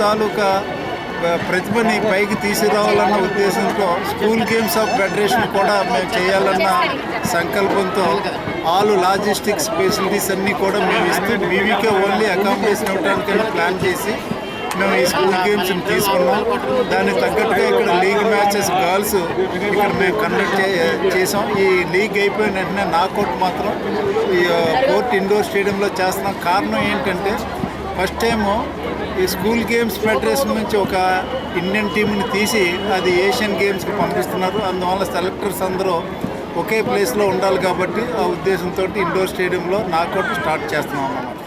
తాలూకా ప్రతిభని పైకి తీసుకురావాలన్న ఉద్దేశంతో school games of federation కూడా మేము చేయాలన్న సంకల్పంతో ఆల్ లాజిస్టిక్స్ ఫెసిలిటీస్ అన్నీ కూడా మేము ఇస్తూ మీవికే ఓన్లీ అకామిడేషన్ ఇవ్వడానికి ప్లాన్ చేసి మేము ఈ స్కూల్ గేమ్స్ని తీసుకున్నాం. దానికి తగ్గట్టుగా ఇక్కడ లీగ్ మ్యాచెస్ గర్ల్స్ ఇక్కడ మేము కండక్ట్ చే చేసాం. ఈ లీగ్ అయిపోయిన వెంటనే నాకౌట్ మాత్రం ఈ ఇండోర్ స్టేడియంలో చేస్తున్నాం కారణం ఏంటంటే ఫస్ట్ టైము ఈ స్కూల్ గేమ్స్ ఫెడరేషన్ నుంచి ఒక ఇండియన్ టీంని తీసి అది ఏషియన్ గేమ్స్కి పంపిస్తున్నారు. అందువల్ల సెలెక్టర్స్ అందరూ ఒకే ప్లేస్లో ఉండాలి కాబట్టి ఆ ఉద్దేశంతో ఇండోర్ స్టేడియంలో నాకౌట్ స్టార్ట్ చేస్తున్నాం అన్నమాట.